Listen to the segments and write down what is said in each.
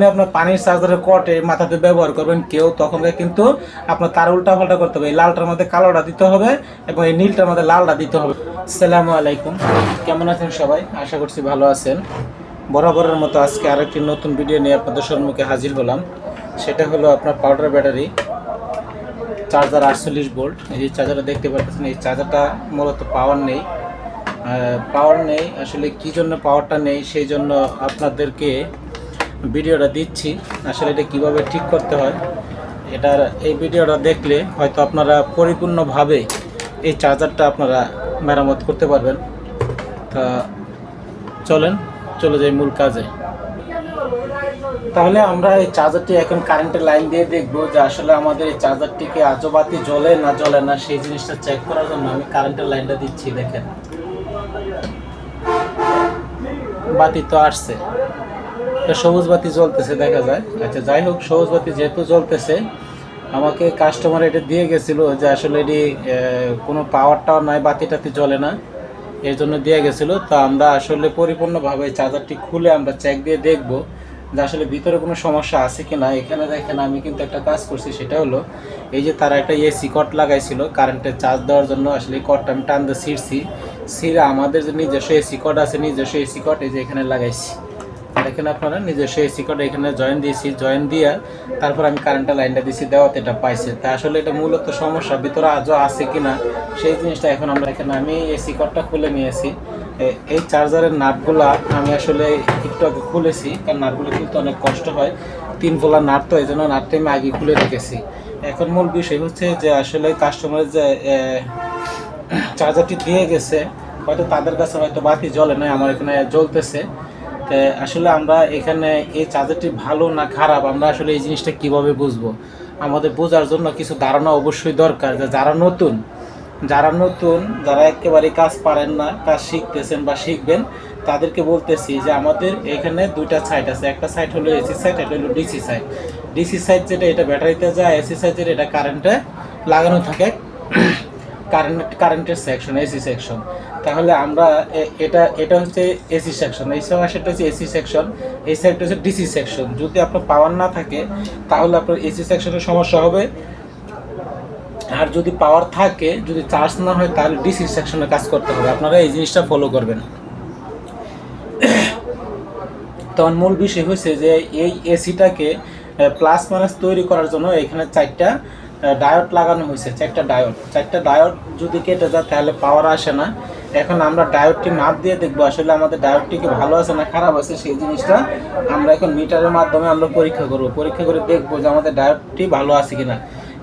যখনই আপনার পানির চার্জারের কটে, মাথাতে ব্যবহার করবেন কেউ, তখন কিন্তু আপনার তার উল্টা পাল্টা করতে হবে। এই লালটার মধ্যে কালোটা দিতে হবে এবং এই নীলটার মধ্যে লালটা দিতে হবে। আসসালামু আলাইকুম। কেমন আছেন সবাই? আশা করছি ভালো আছেন। বরাবরের মতো আজকে আরেকটি নতুন ভিডিও নিয়ে আপনাদের সম্মুখে হাজির হলাম। সেটা হলো আপনার পাউডার ব্যাটারি, চার্জার আটচল্লিশ ভোল্ট। এই চার্জারটা দেখতে পাচ্ছেন, এই চার্জারটা মূলত পাওয়ার নেই। পাওয়ার নেই, আসলে কি জন্য পাওয়ারটা নেই, সেই জন্য আপনাদেরকে ভিডিওটা দিচ্ছি, আসলে এটা কীভাবে ঠিক করতে হয়, এটার এই ভিডিওটা দেখলে হয়তো আপনারা পরিপূর্ণভাবে এই চার্জারটা আপনারা মেরামত করতে পারবেন। তা চলেন, চলে যাই মূল কাজে। তাহলে আমরা এই চার্জারটি এখন কারেন্টের লাইন দিয়ে দেখব যে আসলে আমাদের এই চার্জারটিকে আজও বাতি জ্বলে না জ্বলে না, সেই জিনিসটা চেক করার জন্য আমি কারেন্টের লাইনটা দিচ্ছি, দেখেন। বাতি তো আসছে। সবুজ বাতি জ্বলতেছে, দেখা যায়। আচ্ছা যাই হোক, সবুজ বাতি যেহেতু জ্বলতেছে, আমাকে কাস্টমার এটা দিয়ে গেছিল যে আসলে এটি কোনো পাওয়ার টাওয়ার নাই, বাতি টাতি জ্বলে না। এর জন্য দিয়ে গেছিল। তো আমরা আসলে পরিপূর্ণভাবে চার্জারটি খুলে আমরা চেক দিয়ে দেখব যে আসলে ভিতরে কোনো সমস্যা আছে কি না এখানে দেখেন, আমি কিন্তু একটা কাজ করছি, সেটা হলো, এই যে তারা একটা এসি কট লাগাইছিল কারেন্টের চার্জ দেওয়ার জন্য আসলে এই কটটা আমি টান দিয়ে ছিঁড়ছি। ছিঁড়ে আমাদের যে নিজস্ব এসি কট আছে, নিজস্ব এসি কট এই যে এখানে লাগাইছি। দেখেন আপনারা নিজস্ব এসি কট এখানে জয়েন দিয়েছি জয়েন দিয়ে তারপর আমি কারেন্টের লাইনটা দিয়েছি দেওয়াতে এটা পাইছে। তা আসলে এটা মূলত সমস্যা, ভিতরে আজও আছে কিনা, সেই জিনিসটা এখন আমরা এখানে, আমি এসি কটটা খুলে নিয়েছি। এই চার্জারের নাটগুলা আমি আসলে একটু আগে খুলেছি, কারণ নাটগুলো খুলতে অনেক কষ্ট হয়। তিন ভোলা নাট তো এই জন্য নাটটা আমি আগে খুলে রেখেছি। এখন মূল বিষয় হচ্ছে যে আসলে কাস্টমারের যে চার্জারটি দিয়ে গেছে, হয়তো তাদের কাছে হয়তো বাতি জ্বলে না আমার এখানে জ্বলতেছে। আসলে আমরা এখানে এই চার্জারটি ভালো না খারাপ? আমরা আসলে এই জিনিসটা কীভাবে বুঝব? আমাদের বোঝার জন্য কিছু ধারণা অবশ্যই দরকার যারা নতুন যারা নতুন, যারা একেবারে কাজ পারেন না, কাজ শিখতেছেন বা শিখবেন, তাদেরকে বলতেছি যে আমাদের এখানে দুইটা সাইড আছে। একটা সাইড হলো এসি সাইড একটা হলো ডিসি সাইড ডিসি সাইড যেটা, এটা ব্যাটারিতে যায় এসি সাইড যেটা, এটা কারেন্টে লাগানো থাকে। কারেন্ট কারেন্টের সেকশন এসি সেকশন তাহলে আমরা এটা এটা হচ্ছে এসি সেকশন এই সেটা হচ্ছে এসি সেকশন এই সাইডটা হচ্ছে ডিসি সেকশন যদি আপনার পাওয়ার না থাকে, তাহলে আপনার এসি সেকশনের সমস্যা হবে। আর যদি পাওয়ার থাকে, যদি চার্জ না হয়, তাহলে ডিসি সেকশনে কাজ করতে হবে। আপনারা এই জিনিসটা ফলো করবেন। তখন মূল বিষয় হচ্ছে যে, এই এসিটাকে প্লাস মাইনাস তৈরি করার জন্য এখানে চারটা ডায়োড লাগানো হয়েছে। চারটা ডায়োড চারটা ডায়োড যদি কেটে যায়, তাহলে পাওয়ার আসে না। এখন আমরা ডায়োডটি মাপ দিয়ে দেখব আসলে আমাদের ডায়োডটি কি ভালো আছে না খারাপ আছে সেই জিনিসটা আমরা এখন মিটারের মাধ্যমে আমরা পরীক্ষা করব। পরীক্ষা করে দেখব যে আমাদের ডায়োডটি ভালো আছে কিনা।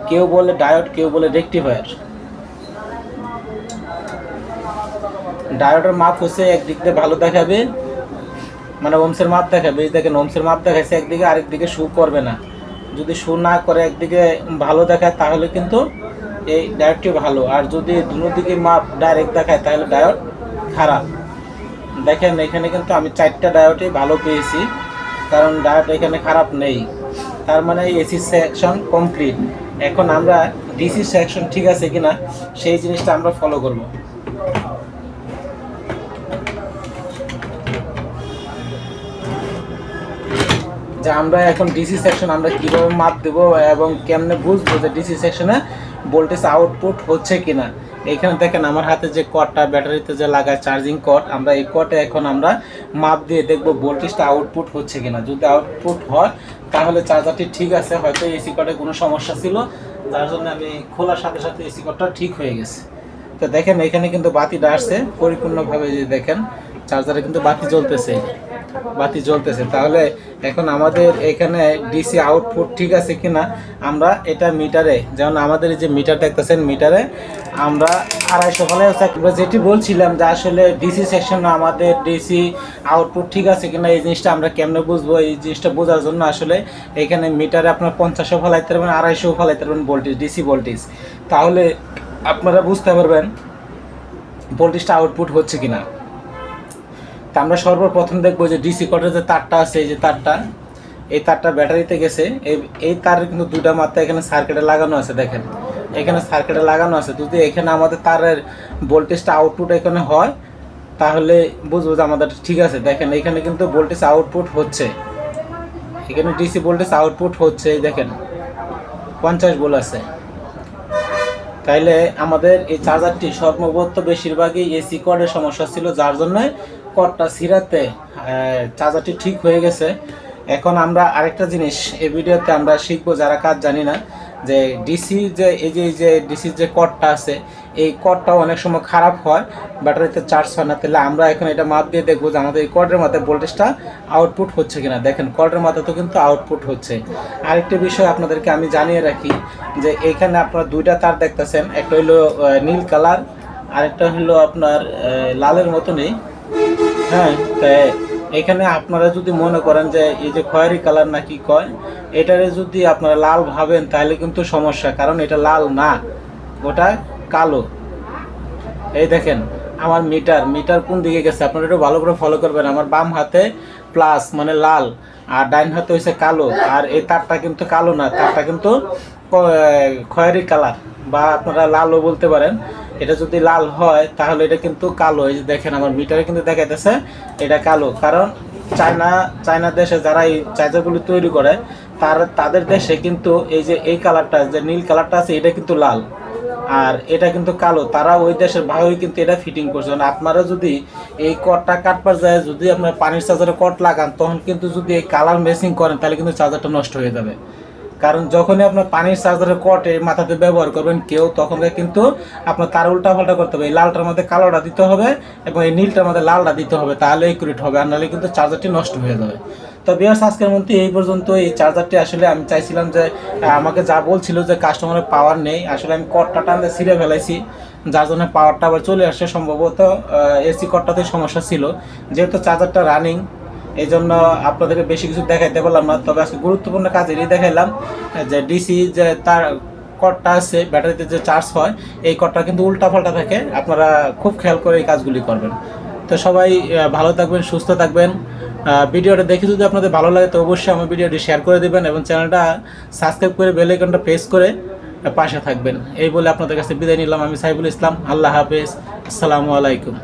কেউ বলে ডায়োড, কেউ বলে রেকটিফায়ার। ডায়োডের মাপ হচ্ছে একদিক দিয়ে ভালো দেখাবে মানে ওমসের মাপ দেখাবে। এই দেখেন ওমসের মাপ দেখাচ্ছে একদিকে, আরেকদিকে শু করবে না। যদি শু না করে একদিকে ভালো দেখায় তাহলে কিন্তু এই ডায়োডটি ভালো। আর যদি দুনো দিকে মাপ ডাইরেক্ট দেখায়, তাহলে ডায়োড খারাপ। দেখেন, এখানে কিন্তু আমি চারটা ডায়োডই ভালো পেয়েছি, কারণ ডায়োড এখানে খারাপ নেই। তার মানে এসি সেকশন কমপ্লিট এখন আমরা ডিসি সেকশন ঠিক আছে কিনা, সেই জিনিসটা আমরা ফলো করব। যে আমরা এখন ডিসি সেকশন আমরা কীভাবে মাপ দেবো এবং কেমনে বুঝব যে ডিসি সেকশনে ভোল্টেজ আউটপুট হচ্ছে কিনা? এখানে দেখেন আমার হাতে যে কটটা ব্যাটারিতে যে লাগায় চার্জিং কট আমরা এই কটে এখন আমরা মাপ দিয়ে দেখব ভোল্টেজটা আউটপুট হচ্ছে কিনা। যদি আউটপুট হয়, তাহলে চার্জারটি ঠিক আছে, হয়তো এসি কটে কোনো সমস্যা ছিল যার জন্য আমি খোলার সাথে সাথে এসি কটটা ঠিক হয়ে গেছে। তো দেখেন, এখানে কিন্তু বাতিটা আসছে, পরিপূর্ণভাবে যে দেখেন চার্জারে কিন্তু বাতি জ্বলতেছে। বাতি জ্বলতেছে। তাহলে এখন আমাদের এখানে ডিসি আউটপুট ঠিক আছে কিনা, আমরা এটা মিটারে, যেমন আমাদের যে মিটার দেখতেছেন মিটারে, আমরা আড়াইশো ফলে যেটি বলছিলাম যে আসলে ডিসি সেকশনে আমাদের ডিসি আউটপুট ঠিক আছে কিনা, এই জিনিসটা আমরা কেমনে বুঝব? এই জিনিসটা বোঝার জন্য আসলে এখানে মিটারে আপনার পঞ্চাশও ফলাইতে পারবেন আড়াইশো ফলাইতে পারবেন ভোল্টেজ ডিসি ভোল্টেজ তাহলে আপনারা বুঝতে পারবেন ভোল্টেজটা আউটপুট হচ্ছে কিনা। তা আমরা সর্বপ্রথম দেখব যে ডিসি কটের যে তারটা আছে, এই যে তারটা, এই তারটা ব্যাটারিতে গেছে। এই তারের কিন্তু দুটা মাত্রা এখানে সার্কিটে লাগানো আছে, দেখেন। এখানে সার্কিটে লাগানো আছে। যদি এখানে আমাদের তারের ভোল্টেজটা আউটপুট এখানে হয়, তাহলে বুঝব যে আমাদের ঠিক আছে। দেখেন, এখানে কিন্তু ভোল্টেজ আউটপুট হচ্ছে। এখানে ডিসি ভোল্টেজ আউটপুট হচ্ছে দেখেন, পঞ্চাশ ভোল্ট আছে। তাইলে আমাদের এই চার্জারটি সর্বপ্রত বেশিরভাগই এসি কর্ডের সমস্যা ছিল, যার জন্য কর্ডটা সিরাতে চার্জারটি ঠিক হয়ে গেছে। এখন আমরা আরেকটা জিনিস, এই ভিডিওতে আমরা শিখব যারা কাজ জানি না, যে ডিসি যে, এই যে যে ডিসির যে কর্ডটা আছে, এই কর্ডটা অনেক সময় খারাপ হয়, ব্যাটারিতে চার্জ হয় না, তাহলে আমরা এখন এটা মাপ দিয়ে দেখব যে আমাদের এই কর্ডের মাথায় ভোল্টেজটা আউটপুট হচ্ছে কিনা। দেখেন, কর্ডের মাথায় তো কিন্তু আউটপুট হচ্ছে। আরেকটা বিষয় আপনাদেরকে আমি জানিয়ে রাখি, যে এখানে আপনারা দুইটা তার দেখতেছেন, একটা হলো নীল কালার, আরেকটা হলো আপনার লালের মতনই। হ্যাঁ তাই এখানে আপনারা যদি মনে করেন যে এই যে খয়েরি কালার নাকি কয়, এটারে যদি আপনারা লাল ভাবেন, তাহলে কিন্তু সমস্যা, কারণ এটা লাল না, ওটা কালো। এই দেখেন, আমার মিটার মিটার কোন দিকে গেছে? আপনারা একটু ভালো করে ফলো করবেন। আমার বাম হাতে প্লাস মানে লাল, আর ডাইন হাতে হয়েছে কালো, আর এই তারটা কিন্তু কালো না, তারটা কিন্তু খয়েরি কালার, বা আপনারা লালও বলতে পারেন। এটা যদি লাল হয়, তাহলে এটা কিন্তু কালো। এই যে দেখেন আমার মিটারে কিন্তু দেখাইতেছে, এটা কালো। কারণ চায়না চায়না দেশে যারা এই চার্জারগুলি তৈরি করে, তার, তাদের দেশে কিন্তু এই যে এই কালারটা, যে নীল কালারটা আছে, এটা কিন্তু লাল। আর এটা কিন্তু কালো। তারা ওই দেশের ভাবেই কিন্তু এটা ফিটিং করছে। মানে আপনারা যদি এই কটটা কাটবার যায়, যদি আপনার পানির চার্জারে কট লাগান, তখন কিন্তু যদি এই কালার মেসিং করেন, তাহলে কিন্তু চার্জারটা নষ্ট হয়ে যাবে। কারণ যখনই আপনার পানির চার্জারের কট মাথাতে ব্যবহার করবেন কেউ, তখন কিন্তু আপনার তার উল্টা পাল্টা করতে হবে। এই লালটার মধ্যে কালোটা দিতে হবে এবং এই নীলটার মধ্যে লালটা দিতে হবে, তাহলে একুরেট হবে, আর নাহলে কিন্তু চার্জারটি নষ্ট হয়ে যাবে। তো বিয়ার্স আজকের মধ্যে এই পর্যন্ত। এই চার্জারটি আসলে আমি চাইছিলাম যে আমাকে যা বলছিল যে কাস্টমারের পাওয়ার নেই, আসলে আমি কটটা টানতে ছিঁড়ে ফেলাইছি, যার জন্য পাওয়ারটা আবার চলে আসছে সম্ভবত এসি কটটাতে সমস্যা ছিল। যেহেতু চার্জারটা রানিং এই জন্য আপনাদেরকে বেশি কিছু দেখাইতে পারলাম না। তবে আজকে গুরুত্বপূর্ণ কাজেরই দেখাইলাম যে ডিসি যে তার কটটা আছে, ব্যাটারিতে যে চার্জ হয়, এই কটটা কিন্তু উল্টা পাল্টা থাকে। আপনারা খুব খেয়াল করে এই কাজগুলি করবেন। তো সবাই ভালো থাকবেন, সুস্থ থাকবেন। ভিডিওটা দেখে যদি আপনাদের ভালো লাগে, তো অবশ্যই আমার ভিডিওটি শেয়ার করে দেবেন এবং চ্যানেলটা সাবস্ক্রাইব করে বেল আইকনটা প্রেস করে পাশে থাকবেন। এই বলে আপনাদের কাছে বিদায় নিলাম। আমি সাইবুল ইসলাম। আল্লাহ হাফেজ। আসসালামু আলাইকুম।